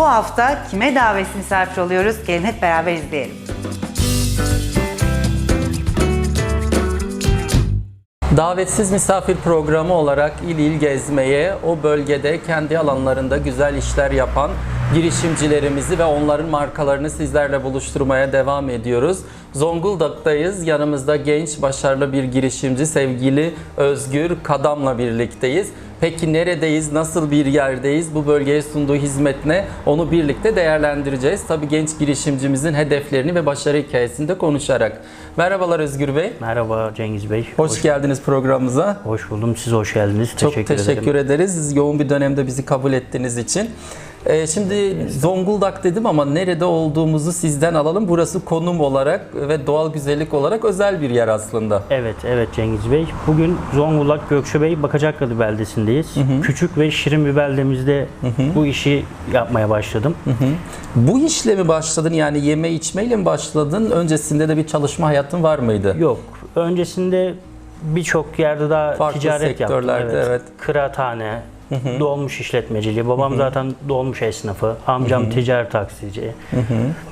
Bu hafta kime davetsiz misafir oluyoruz? Gelin hep beraber izleyelim. Davetsiz misafir programı olarak il il gezmeye, o bölgede kendi alanlarında güzel işler yapan girişimcilerimizi ve onların markalarını sizlerle buluşturmaya devam ediyoruz. Zonguldak'tayız. Yanımızda genç, başarılı bir girişimci sevgili Özgür Kadam'la birlikteyiz. Peki neredeyiz, nasıl bir yerdeyiz, bu bölgeye sunduğu hizmet ne? Onu birlikte değerlendireceğiz. Tabii genç girişimcimizin hedeflerini ve başarı hikayesini de konuşarak. Merhabalar Özgür Bey. Merhaba Cengiz Bey. Hoş, geldiniz programımıza. Hoş buldum. Siz hoş geldiniz. Çok teşekkür, teşekkür, ederim. ederiz. Yoğun bir dönemde bizi kabul ettiğiniz için. Ee, şimdi Zonguldak dedim ama nerede olduğumuzu sizden alalım. Burası konum olarak ve doğal güzellik olarak özel bir yer aslında. Evet, evet Cengiz Bey. Bugün Zonguldak Gökçebey Bakacaklı beldesindeyiz. Küçük ve şirin bir beldemizde bu işi yapmaya başladım. Bu işle mi başladın yani yeme içmeyle mi başladın? Öncesinde de bir çalışma hayatın var mıydı? Yok, öncesinde birçok yerde daha Farklı ticaret yaptım. sektörlerde, evet. Kıraathane, dolmuş işletmeciliği. Babam zaten dolmuş esnafı. Amcam ticaret taksici.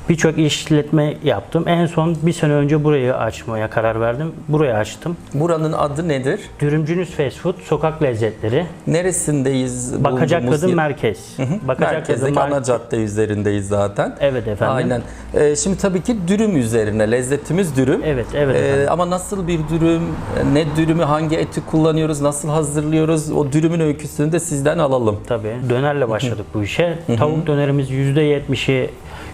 Birçok işletme yaptım. En son bir sene önce burayı açmaya karar verdim. Burayı açtım. Buranın adı nedir? Dürümcünüz Fast Food, sokak lezzetleri. Neresindeyiz? Bulunduğumuz yer? merkez. Merkezdeki mar- ana cadde üzerindeyiz zaten. Evet efendim. Aynen. Ee, şimdi tabii ki dürüm üzerine. Lezzetimiz dürüm. Evet, evet Ee, ama nasıl bir dürüm, ne dürümü, hangi eti kullanıyoruz, nasıl hazırlıyoruz? O dürümün öyküsünü de sizden alalım. Tabii. Dönerle başladık bu işe. Tavuk dönerimiz %70'i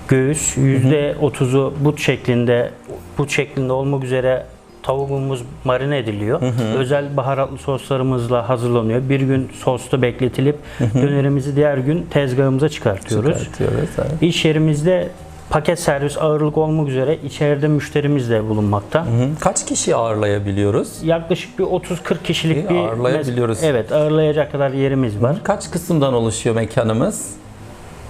göğüs, %30'u but şeklinde, but şeklinde olmak üzere tavuğumuz marine ediliyor. Özel baharatlı soslarımızla hazırlanıyor. Bir gün sosta bekletilip dönerimizi diğer gün tezgahımıza çıkartıyoruz. Çıkartıyoruz. evet. İş yerimizde paket servis ağırlık olmak üzere içeride müşterimiz de bulunmakta. Hı. Kaç kişi ağırlayabiliyoruz? Yaklaşık bir 30-40 kişilik İyi, bir ağırlayabiliyoruz. Evet, ağırlayacak kadar yerimiz var. Kaç kısımdan oluşuyor mekanımız?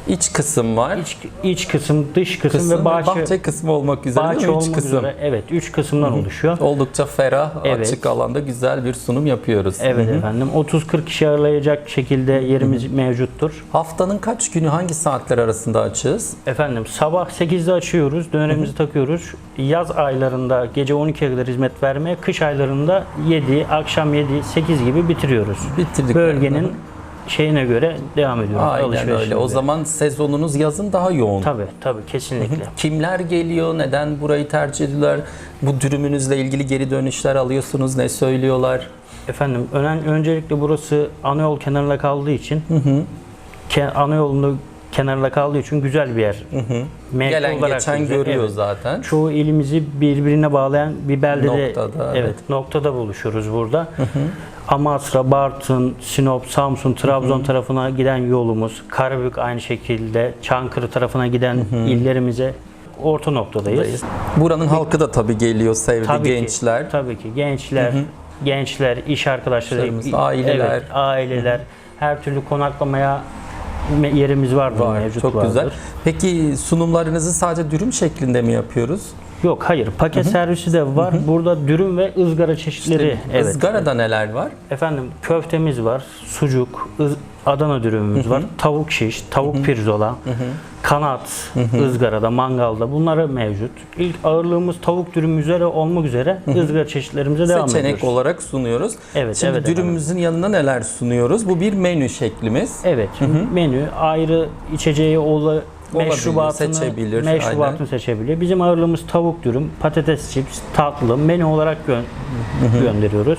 İç kısım var. İç, iç kısım, dış kısım, kısım ve bahçe, bahçe kısmı olmak üzere bahçe değil mi? Kısım. üzere. Evet, üç kısımdan oluşuyor. Oldukça ferah, Evet. açık alanda güzel bir sunum yapıyoruz. Evet efendim. 30-40 kişi ağırlayacak şekilde yerimiz mevcuttur. Haftanın kaç günü hangi saatler arasında açığız? Efendim sabah 8'de açıyoruz, dönerimizi takıyoruz. Yaz aylarında gece 12'ye kadar hizmet vermeye, kış aylarında 7, akşam 7, 8 gibi bitiriyoruz. Bitirdik. Bölgenin şeyine göre devam ediyoruz. Aynen öyle. O zaman sezonunuz yazın daha yoğun. Tabii tabii kesinlikle. Kimler geliyor? Neden burayı tercih ediyorlar? Bu dürümünüzle ilgili geri dönüşler alıyorsunuz. Ne söylüyorlar? Efendim önen, öncelikle burası ana yol kenarında kaldığı için ke, ana yolunda kenarında kaldığı için güzel bir yer. Mevki Gelen olarak geçen güzel, görüyor evet. zaten. Çoğu ilimizi birbirine bağlayan bir beldede Noktada, evet. noktada buluşuyoruz burada. Amasra, Bartın, Sinop, Samsun, Trabzon tarafına giden yolumuz, Karabük aynı şekilde, Çankırı tarafına giden illerimize orta noktadayız. Buranın halkı da tabii geliyor, sevdi Tabii gençler. Ki, tabii ki gençler, gençler, iş arkadaşları, aileler. evet, aileler, her türlü konaklamaya yerimiz vardır, Var. mevcut Çok vardır. güzel. Peki sunumlarınızı sadece dürüm şeklinde mi yapıyoruz? Yok hayır, paket servisi de var. Burada dürüm ve ızgara çeşitleri. evet. Izgarada neler var? Efendim köftemiz var, sucuk, ız- Adana dürümümüz var, tavuk şiş, tavuk pirzola, kanat, ızgarada, mangalda bunları mevcut. İlk ağırlığımız tavuk dürüm üzere olmak üzere ızgara çeşitlerimize devam Seçenek ediyoruz. olarak sunuyoruz. Evet, Şimdi evet dürümümüzün yanına neler sunuyoruz? Bu bir menü şeklimiz. Evet, menü ayrı içeceği ola meşrubatını, seçebilir, meşrubatını seçebilir. Bizim ağırlığımız tavuk dürüm, patates chips, tatlı menü olarak gö- gönderiyoruz.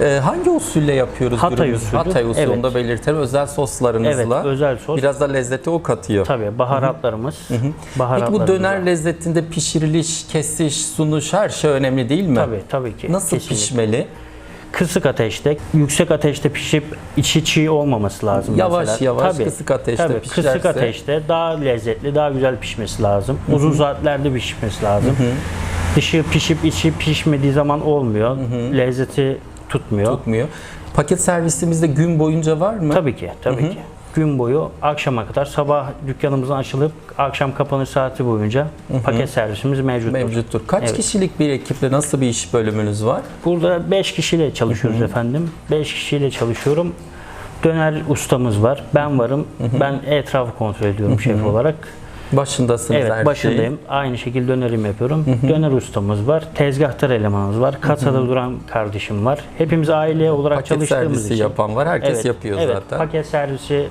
Ee, hangi usulle yapıyoruz Hatay dürümümüzü? usulü. Hatay usulü Evet. da belirtelim. Özel soslarınızla. Evet, özel sos. Biraz da lezzeti o katıyor. Tabii baharatlarımız. Peki baharatlarımız bu döner var. lezzetinde pişiriliş, kesiş, sunuş her şey önemli değil mi? Tabii tabii ki. Nasıl Kesinlikle. pişmeli? Kısık ateşte, yüksek ateşte pişip içi çiğ olmaması lazım Yavaş mesela. yavaş kısık ateşte tabii, pişerse- Kısık ateşte daha lezzetli, daha güzel pişmesi lazım. Uzun saatlerde pişmesi lazım. Dışı pişip içi pişmediği zaman olmuyor. Lezzeti tutmuyor. Tutmuyor. Paket servisimizde gün boyunca var mı? Tabii ki, tabii ki. Gün boyu akşama kadar sabah dükkanımızın açılıp akşam kapanış saati boyunca paket servisimiz mevcuttur. Mevcuttur. Kaç Evet. kişilik bir ekiple nasıl bir iş bölümünüz var? Burada 5 kişiyle çalışıyoruz efendim. 5 kişiyle çalışıyorum. döner ustamız var. Ben varım. Ben etrafı kontrol ediyorum şef olarak. Başındasınız Evet her başındayım. Aynı şekilde dönerim yapıyorum. Döner ustamız var. Tezgahtar elemanımız var. Kasada duran kardeşim var. Hepimiz aile olarak Paket çalıştığımız servisi için. yapan var. Herkes Evet, yapıyor evet, zaten. Paket servisi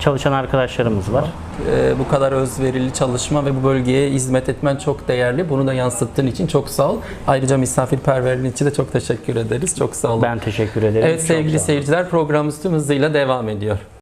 çalışan arkadaşlarımız var. Ee, bu kadar özverili çalışma ve bu bölgeye hizmet etmen çok değerli. Bunu da yansıttığın için çok sağ ol. Ayrıca misafirperverliğin için de çok teşekkür ederiz. Çok sağ olun. Ben teşekkür ederim. evet sevgili seyirciler programımız tüm hızıyla devam ediyor.